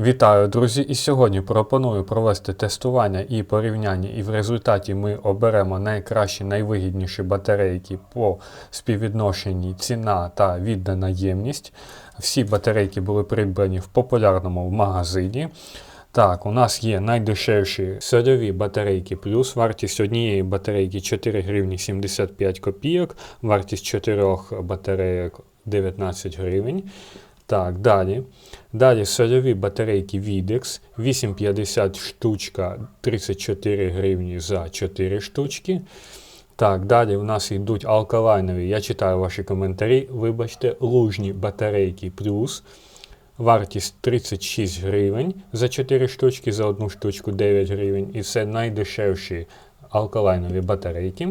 Вітаю, друзі! І сьогодні пропоную провести тестування і порівняння, і в результаті ми оберемо найкращі, найвигідніші батарейки по співвідношенні ціна та віддана ємність. Всі батарейки були придбані в популярному магазині. Так, у нас є найдешевші сольові батарейки плюс. Вартість однієї батарейки 4 гривні 75 копійок, вартість 4 батарейок 19 гривень. Так, далі. Далі сольові батарейки Videx 8,50 штучка 34 гривні за 4 штучки. Так, далі у нас йдуть алкалайнові. Я читаю ваші коментарі. Вибачте, лужні батарейки плюс. Вартість 36 гривень за 4 штучки, за одну штучку 9 гривень. І це найдешевші алкалайнові батарейки.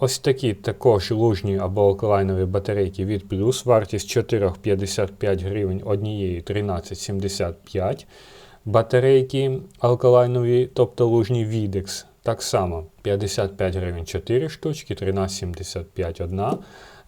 Ось такі також лужні або алкалайнові батарейки від плюс. Вартість 4,55 гривень однієї 13,75. Батарейки алкалайнові, тобто лужні Videx. Так само 55 гривень 4 штучки, 13,75 одна.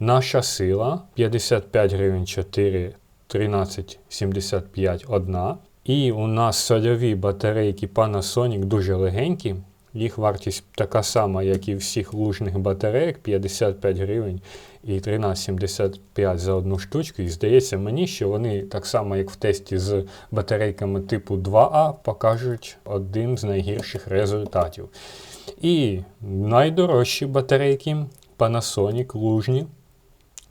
Наша сила 55 гривень 4, 13,75 одна. І у нас сольові батарейки Panasonic дуже легенькі. Їх вартість така сама, як і всіх лужних батарейок, 55 гривень і 13,75 за одну штучку. І здається мені, що вони так само, як в тесті з батарейками типу 2А, покажуть один з найгірших результатів. І найдорожчі батарейки Panasonic лужні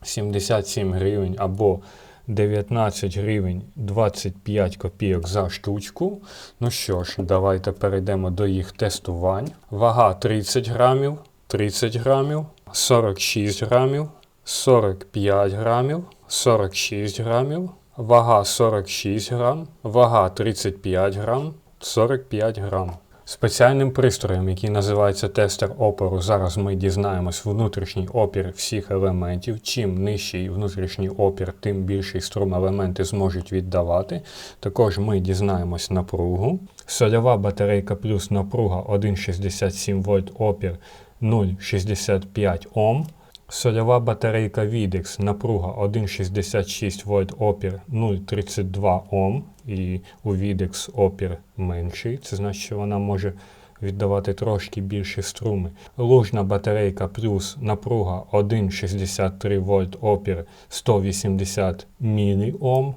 77 гривень або 19 гривень 25 копійок за штучку. Ну що ж, давайте перейдемо до їх тестувань. Вага 30 грамів, 30 грамів, 46 грамів, 45 грамів, 46 грамів, вага 46 грам, вага 35 грам, 45 грам. Спеціальним пристроєм, який називається тестер опору, зараз ми дізнаємось внутрішній опір всіх елементів. Чим нижчий внутрішній опір, тим більший струм елементи зможуть віддавати. Також ми дізнаємось напругу. Сольова батарейка плюс напруга 1,67 вольт опір 0,65 Ом. Сольова батарейка Videx, напруга 1,66 вольт опір 0,32 Ом. І у Videx опір менший. Це значить, що вона може віддавати трошки більше струми. Лужна батарейка плюс напруга 1,63 вольт опір 180 міліом.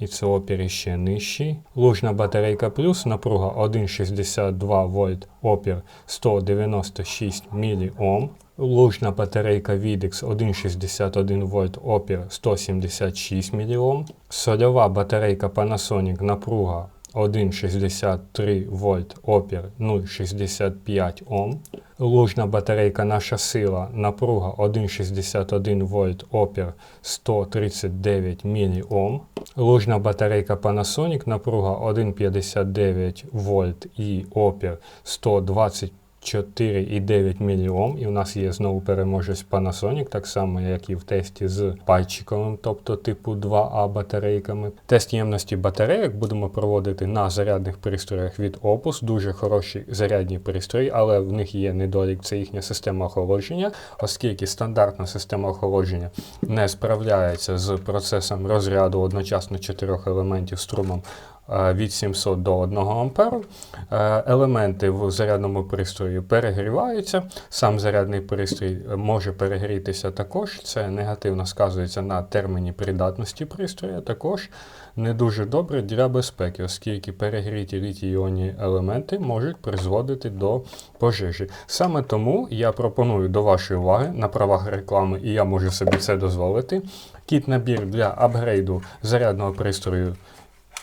І це опір ще нижчий. Лужна батарейка плюс напруга 1,62 вольт опір 196 міліом. Лужна батарейка Videx 1,61 вольт опір 176 міліом. Сольова батарейка Panasonic напруга 1,63 вольт опір 0,65 Ом. Лужна батарейка наша сила напруга 1,61 вольт опір 139 міліом. Лужна батарейка Panasonic напруга 1,59 вольт і опір 120 4,9 мільйом. І у нас є знову переможець Panasonic, так само, як і в тесті з пальчиковим, тобто типу 2А батарейками. Тест ємності батарейок будемо проводити на зарядних пристроях від Opus. Дуже хороші зарядні пристрої, але в них є недолік, це їхня система охолодження, оскільки стандартна система охолодження не справляється з процесом розряду одночасно чотирьох елементів струмом від 700 до 1 А. Елементи в зарядному пристрої перегріваються. Сам зарядний пристрій може перегрітися також. Це негативно сказується на терміні придатності пристрою. Також не дуже добре для безпеки, оскільки перегріті літій-іонні елементи можуть призводити до пожежі. Саме тому я пропоную до вашої уваги на правах реклами, і я можу собі це дозволити. Кіт набір для апгрейду зарядного пристрою.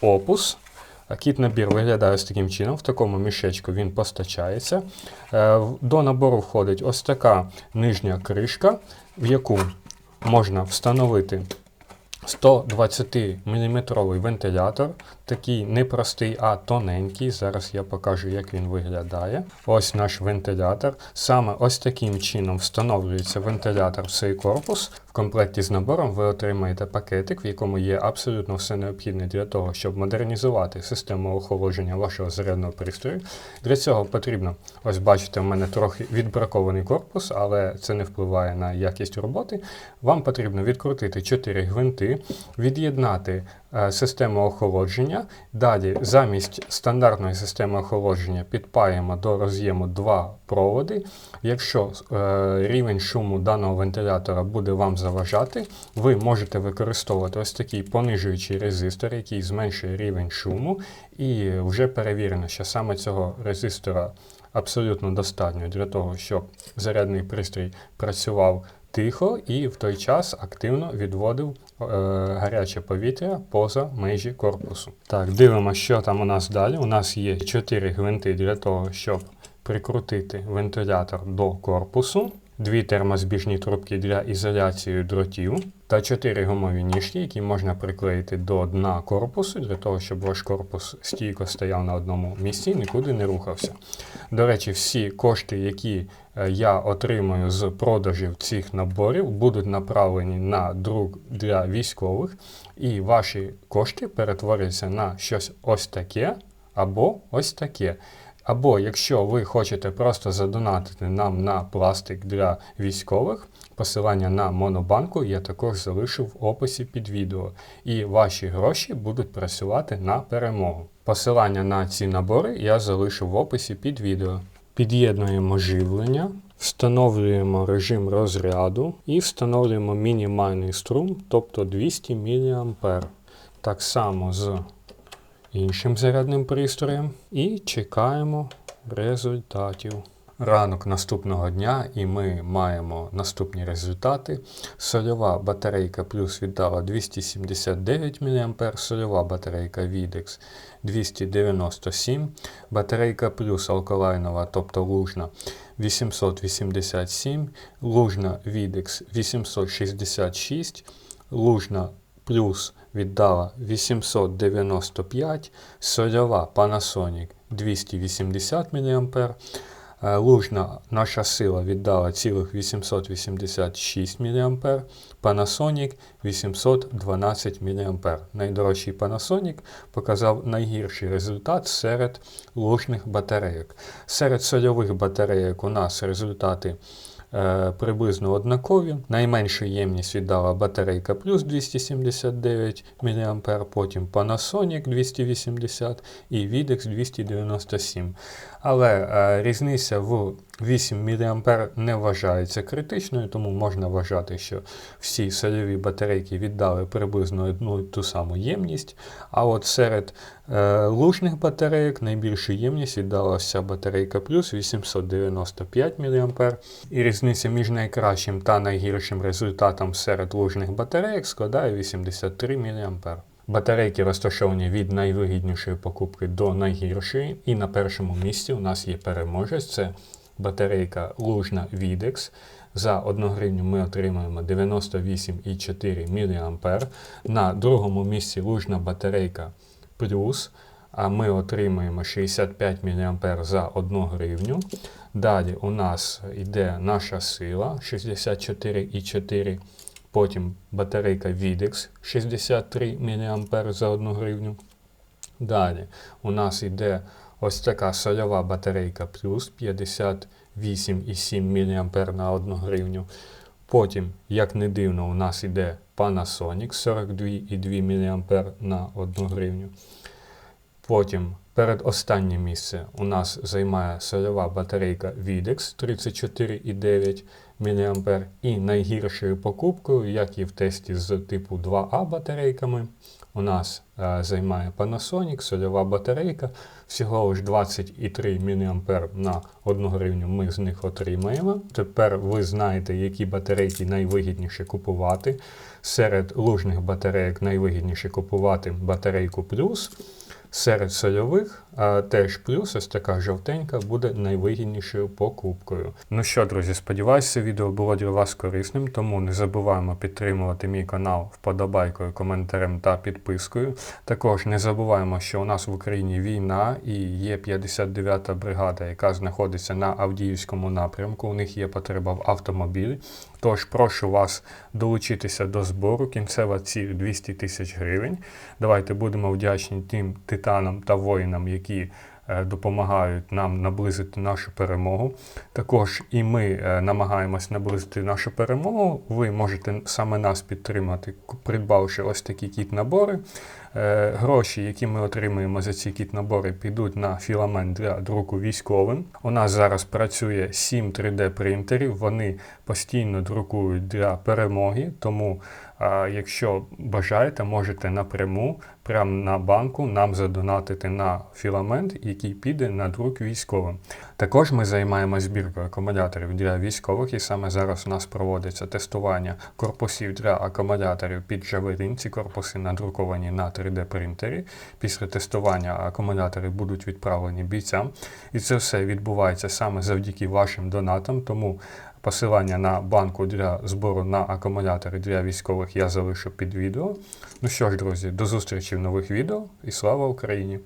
Опус. Кіт набір виглядає ось таким чином. В такому мішечку він постачається. Е, до набору входить ось така нижня кришка, в яку можна встановити 120-мм вентилятор. Такий не простий, а тоненький. Зараз я покажу, як він виглядає. Ось наш вентилятор. Саме ось таким чином встановлюється вентилятор в цей корпус. Комплекті з набором ви отримаєте пакетик, в якому є абсолютно все необхідне для того, щоб модернізувати систему охолодження вашого зарядного пристрою. Для цього потрібно, ось бачите, в мене трохи відбракований корпус, але це не впливає на якість роботи. Вам потрібно відкрутити 4 гвинти, від'єднати систему охолодження. Далі замість стандартної системи охолодження підпаємо до роз'єму два проводи. Якщо е, рівень шуму даного вентилятора буде вам заважати, ви можете використовувати ось такий понижуючий резистор, який зменшує рівень шуму, і вже перевірено, що саме цього резистора абсолютно достатньо для того, щоб зарядний пристрій працював тихо і в той час активно відводив е, гаряче повітря поза межі корпусу. Так, дивимося, що там у нас далі. У нас є 4 гвинти для того, щоб прикрутити вентилятор до корпусу. Дві термозбіжні трубки для ізоляції дротів та чотири гумові ніжки, які можна приклеїти до дна корпусу, для того, щоб ваш корпус стійко стояв на одному місці і нікуди не рухався. До речі, всі кошти, які е, я отримую з продажів цих наборів, будуть направлені на друк для військових, і ваші кошти перетворяться на щось ось таке або ось таке. Або якщо ви хочете просто задонатити нам на пластик для військових, посилання на монобанку я також залишу в описі під відео. І ваші гроші будуть працювати на перемогу. Посилання на ці набори я залишу в описі під відео. Під'єднуємо живлення, встановлюємо режим розряду і встановлюємо мінімальний струм, тобто 200 мА. Так само з іншим зарядним пристроєм і чекаємо результатів. Ранок наступного дня і ми маємо наступні результати. Сольова батарейка плюс віддала 279 мА, сольова батарейка Videx 297, батарейка плюс алкалайнова, тобто лужна 887, лужна Videx 866, лужна плюс віддала 895, сольова Panasonic 280 мА. Лужна наша сила віддала цілих 886 мА, Panasonic 812 мА. Найдорожчий Panasonic показав найгірший результат серед лужних батарейок. Серед сольових батарейок у нас результати е, приблизно однакові. Найменшу ємність віддала батарейка плюс 279 мА, потім Panasonic 280 і Videx 297. Але е, різниця в 8 мА не вважається критичною, тому можна вважати, що всі сольові батарейки віддали приблизно одну і ту саму ємність. А от серед е, лужних батарейок найбільшу ємність віддала вся батарейка плюс 895 мА. І різниця між найкращим та найгіршим результатом серед лужних батарейок складає 83 мА. Батарейки розташовані від найвигіднішої покупки до найгіршої. І на першому місці у нас є переможець. Це батарейка лужна Videx. За 1 гривню ми отримаємо 98,4 мА. На другому місці лужна батарейка плюс. А ми отримаємо 65 мА за 1 гривню. Далі у нас йде наша сила 64,4 Потім батарейка Videx 63 мА за 1 гривню. Далі у нас йде ось така сольова батарейка плюс 58,7 мА на 1 гривню. Потім, як не дивно, у нас йде Panasonic 42,2 мА на 1 гривню. Потім перед останнє місце у нас займає сольова батарейка Videx 34,9 мА. І найгіршою покупкою, як і в тесті з типу 2А батарейками, у нас е, займає Panasonic, сольова батарейка. Всього лиш 23 мА на 1 гривню ми з них отримаємо. Тепер ви знаєте, які батарейки найвигідніше купувати. Серед лужних батарейок найвигідніше купувати батарейку плюс. Серед сольових теж плюс ось така жовтенька буде найвигіднішою покупкою. Ну що, друзі, сподіваюся, відео було для вас корисним, тому не забуваємо підтримувати мій канал вподобайкою, коментарем та підпискою. Також не забуваємо, що у нас в Україні війна і є 59-та бригада, яка знаходиться на Авдіївському напрямку. У них є потреба в автомобілі. Тож прошу вас долучитися до збору. Кінцева ціль 200 тисяч гривень. Давайте будемо вдячні тим титанам та воїнам, які е, допомагають нам наблизити нашу перемогу. Також і ми е, намагаємось наблизити нашу перемогу. Ви можете саме нас підтримати, придбавши ось такі кіт-набори. Е, Гроші, які ми отримуємо за ці кіт-набори, підуть на філамент для друку військовим. У нас зараз працює 7 3D принтерів. Вони постійно друкують для перемоги. Тому, якщо бажаєте, можете напряму, прямо на банку, нам задонатити на філамент, який піде на друк військовим. Також ми займаємося збіркою акумуляторів для військових, і саме зараз у нас проводиться тестування корпусів для акумуляторів під Javelin. Ці корпуси надруковані на 3D принтері. Після тестування акумулятори будуть відправлені бійцям. І це все відбувається саме завдяки вашим донатам. Тому посилання на банку для збору на акумулятори для військових я залишу під відео. Ну що ж, друзі, до зустрічі в нових відео і слава Україні!